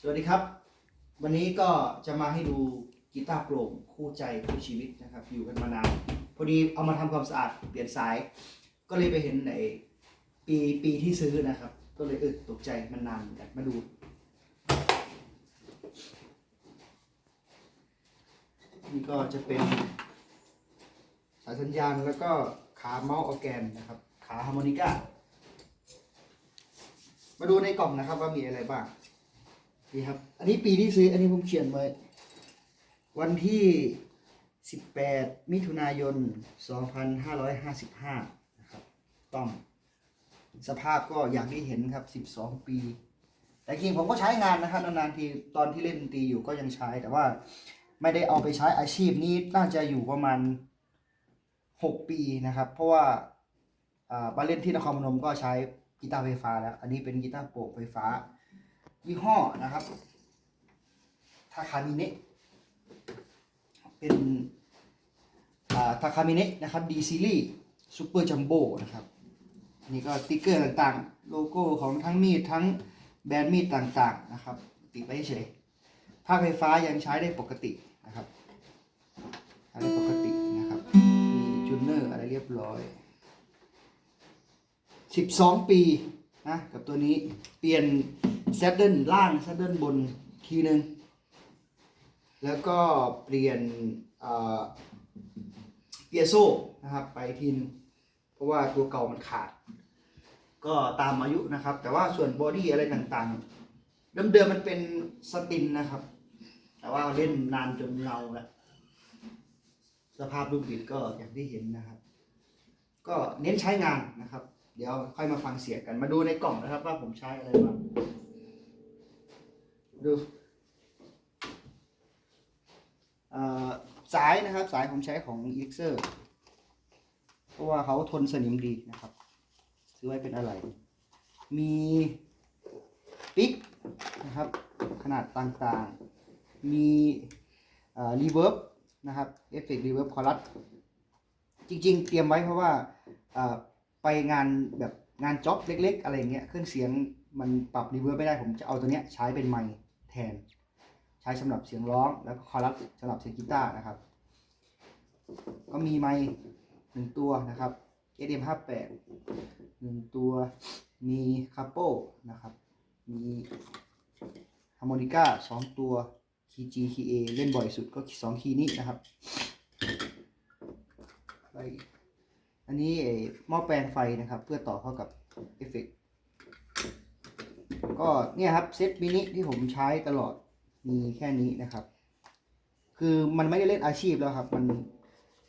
สวัสดีครับ วันนี้ก็จะมาให้ดูกีตาร์โปร่งคู่ใจคู่ชีวิตนะครับ อยู่กันมานานพอดีเอามาทำความสะอาดเปลี่ยนสาย ก็เลยไปเห็นในปีปีที่ซื้อนะครับ ก็เลยเออตกใจมันนานเหมือนกันมาดู นี่ก็จะเป็นสายสัญญาณแล้วก็ขาเมาส์ออแกนนะครับ ขาฮาร์โมนิก้ามาดูในกล่องนะครับว่ามีอะไรบ้าง นี่ครับ อันนี้ปีที่ซื้อ อันนี้ผมเขียนไว้ วันที่ 18 มิถุนายน 2555 นะครับ ต้องสภาพก็อย่างที่เห็นครับ 12 ปี แต่จริงผมก็ใช้งานนะครับนานๆทีตอนที่เล่นดนตรีอยู่ก็ยังใช้ แต่ว่าไม่ได้เอาไปใช้อาชีพนี้น่าจะอยู่ประมาณ 6 ปีนะครับ เพราะว่าอ่ามาเล่นที่นครพนมก็ใช้กีตาร์ไฟฟ้าแล้ว อันนี้เป็นกีตาร์โปรไฟฟ้า ยี่ห้อนะครับทาคามิเนะเป็นทาคามิเนะนะครับดีซีรีส์ซูเปอร์จัมโบ้นะครับนี่ก็ติ๊กเกอร์ต่างๆ โลโก้ของทั้งมีดทั้งแบรนด์มีดต่างๆนะครับ ติดไว้เฉยภาคไฟฟ้ายังใช้ได้ปกตินะครับใช้ได้ปกตินะครับมีจูเนอร์อะไรเรียบร้อย 12 ปีนะกับตัวนี้เปลี่ยน แซดเดิลล่างแซดเดิลบนทีหนึ่งแล้วก็เปลี่ยนเปียโซนะครับไปทีนเพราะว่าตัวเก่ามันขาด ก็ตามอายุนะครับ แต่ว่าส่วนบอดี้อะไรต่างๆ เดิมๆมันเป็นสตินนะครับ แต่ว่าเล่นนานจนเงาแล้วสภาพลูกบิดก็อย่างที่เห็นนะครับ ก็เน้นใช้งานนะครับ เดี๋ยวค่อยมาฟังเสียงกันมาดูในกล่องนะครับว่าผมใช้อะไรบ้าง ดูสายนะครับสายผมใช้ของ e x e r เพราะว่าเขาทนสนิมดีนะครับ ซื้อไว้เป็นอะไร มีปิ๊กนะครับ ขนาดต่างๆ มีรีเวิร์บนะครับเอฟเฟกต์รีเวิร์บคอรัสจริงๆ เตรียมไว้เพราะว่าไปงานแบบงานจ็อบเล็ก ๆ อะไรเงี้ยเครื่องเสียงมันปรับรีเวิร์บไม่ได้ผมจะเอาตัวเนี้ยใช้เป็นไมค์ น ใช้สำหรับเสียงร้องแล้วก็คอรัสสำหรับเสียงกีตาร์นะครับ ก็มีไมค์หนึ่งตัวนะครับ SM58 หนึ่งตัวมีคาโปนะครับ มีฮาร์โมนิก้าสองตัวคีย์ G คีย์ A เล่นบ่อยสุดก็สองคีย์นี้นะครับไปอันนี้หม้อแปลงไฟนะครับ เพื่อต่อเข้ากับเอฟเฟกต์ ก็เนี่ยครับเซตมินิที่ผมใช้ตลอดมีแค่นี้นะครับ คือมันไม่ได้เล่นอาชีพแล้วครับ มัน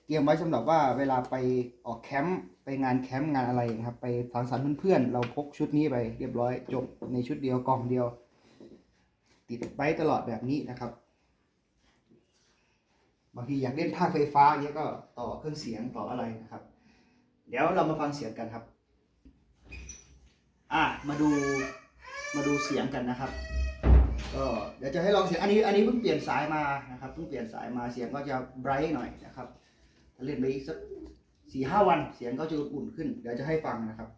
เตรียมไว้สำหรับว่าเวลาไปออกแคมป์ไปงานแคมป์งานอะไรนะครับ ไปสังสรรค์เพื่อนๆเราพกชุดนี้ไปเรียบร้อยจบในชุดเดียวกล่องเดียว ติดไว้ตลอดแบบนี้นะครับบางทีอยากเล่นภาคไฟฟ้าเนี้ยก็ต่อเครื่องเสียงต่ออะไรนะครับ เดี๋ยวเรามาฟังเสียงกันครับ อะมาดู เสียงกันนะครับ ก็เดี๋ยวจะให้ลองเสียงอันนี้อันนี้เพิ่งเปลี่ยนสายมานะครับเพิ่งเปลี่ยนสายมาเสียงก็จะไบรท์หน่อยนะครับเล่นไปอีกสักสี่ห้าวันเสียงก็จะอุ่นขึ้น เดี๋ยวจะให้ฟังนะครับ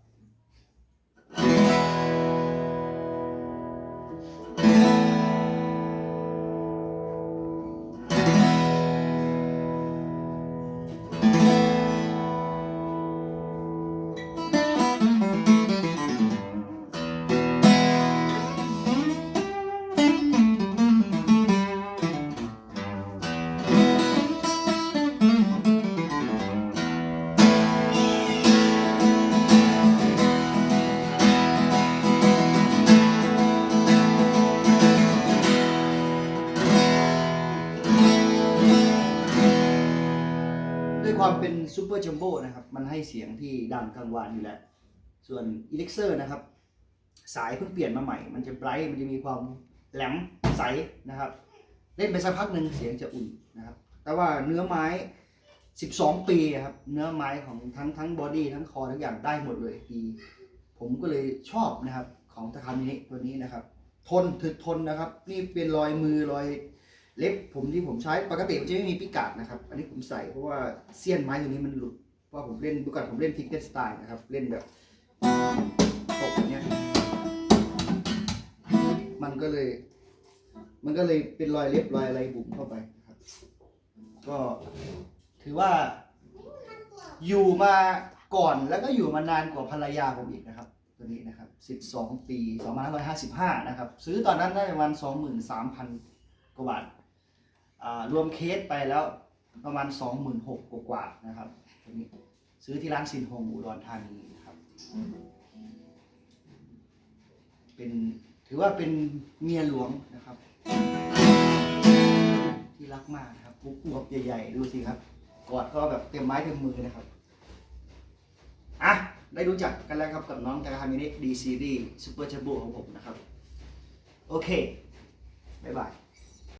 ด้วยความเป็นซูเปอร์จัมโบ้นะครับ มันให้เสียงที่ดังกลางวานอยู่แล้ว ส่วนอีเล็กเซอร์นะครับ สายเพิ่งเปลี่ยนมาใหม่ มันจะไบรท์มันจะมีความแหลมใสนะครับ เล่นไปสักพักหนึ่งเสียงจะอุ่นนะครับ แต่ว่าเนื้อไม้ 12 ปีอะครับ เนื้อไม้ของทั้งทั้งบอดี้ทั้งคอทุกอย่างได้หมดเลยดี ผมก็เลยชอบนะครับของตะคามินิตัวนี้นะครับ ทนถึกทนนะครับ นี่เป็นรอยมือรอย เล็บผมที่ผมใช้ปกติมันจะไม่มีพิกัดนะครับ อันนี้ผมใส่เพราะว่าเสี้ยนไม้ตัวนี้มันหลุดเพราะผมเล่นเมื่อก่อนผมเล่นทิกเก็ตสไตล์นะครับ เล่นแบบตกเงี้ยมันก็เลย มันก็เลยเป็นรอยเล็บรอยอะไรบุ๋มเข้าไปนะครับ ก็ถือว่าอยู่มาก่อนแล้วก็อยู่มานานกว่าภรรยาผมอีกนะครับ ตัวนี้นะครับ 12 ปี 2555 นะครับ ซื้อตอนนั้นได้ประมาณ23,000 กว่าบาท รวมเคสไปแล้วประมาณ 26,000กว่าๆนะครับตัวนี้ซื้อที่ร้านสินโฮมอุดรธานีนะครับ เป็นถือว่าเป็นเมียหลวงนะครับ ที่รักมากครับปุ๊บอวบใหญ่ๆ ดูสิครับ กอดก็แบบเต็มไม้เต็มมือนะครับ อะ ได้รู้จักกันแล้วครับกับน้องจากามินิดีซีรีส์ซูเปอร์เทอร์โบของผมนะครับ โอเค บ๊ายบาย